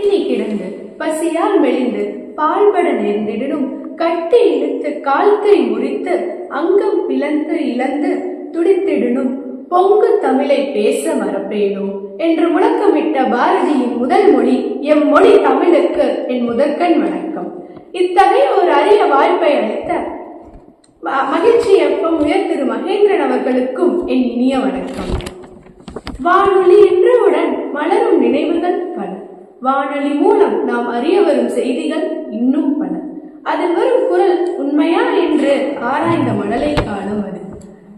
பட்டினி கிடந்து பசியால் மெலிந்து பால்பட நேர்ந்திடனும் கட்டி இழுத்து கால்கை முறித்து அங்கம் பிளந்து இழந்து துடித்திடனும் பொங்கு தமிழை பேச மறப்பேனோ? என்று முழக்கமிட்ட பாரதியின் முதல் மொழி எம் மொழி தமிழுக்கு என் முதற்கண் வணக்கம். இத்தகைய ஒரு அரிய வாய்ப்பை அளித்த மகிழ்ச்சி எப்பம் உயர் திரு மகேந்திரன் அவர்களுக்கும் என் இனிய வணக்கம். வானொலி என்றவுடன் மலரும் நினைவுகள் பல. வானொலி மூலம் நாம் அறிய வரும் செய்திகள் இன்னும் பல. அதில் வரும் குரல் உண்மையா என்று ஆராய்ந்த மணலை காணும் அது.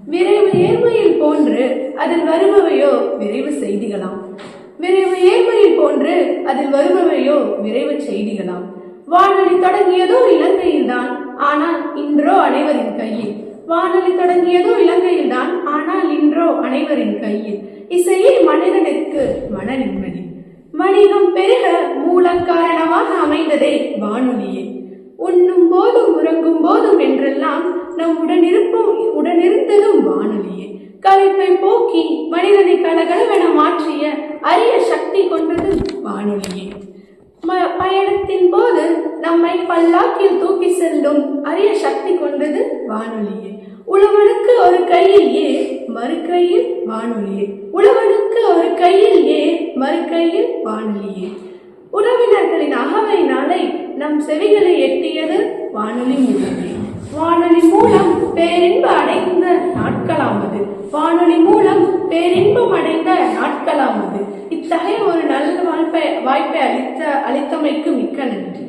விரைவு ஏழ்மையில் போன்று அதில் வருபவையோ விரைவு செய்திகளாம். விரைவு ஏழ்மையில் போன்று அதில் வருபவையோ விரைவு செய்திகளாம். வானொலி தொடங்கியதோ இலங்கையில்தான் ஆனால் இன்றோ அனைவரின் கையில். வானொலி தொடங்கியதோ இலங்கையில்தான் ஆனால் இன்றோ அனைவரின் கையில். இசையை மனிதனுக்கு அதிகம் பெருக மூல காரணமாக அமைந்ததே வானொலியே. உண்ணும் போதும் உறங்கும் போதும் என்றெல்லாம் நம் உடனிருப்பும் உடனிருந்ததும் வானொலியே. கவிப்பை போக்கி மனிதனை கலகலவென மாற்றிய அரிய சக்தி கொண்டது வானொலியே. பயணத்தின் போது நம்மை பல்லாக்கில் தூக்கி செல்லும் அரிய சக்தி கொண்டது வானொலியே. உழவனுக்கு ஒரு கையிலேயே மறு கையில் வானொலியே. உழவனுக்கு ஒரு கையில் ஏர் மறுக்கையில் வானொலியே. உறவினர்களின் அகவை நாளை நம் செவிகளை எட்டியது வானொலி மூலமே. வானொலி மூலம் பேரின்பு அடைந்த நாட்களாவது. வானொலி மூலம் பேரின்பம் அடைந்த நாட்களாவது. இத்தகைய ஒரு நல்ல வாய்ப்பை வாய்ப்பை அளித்த அளித்தமைக்கு மிக்க நன்றி.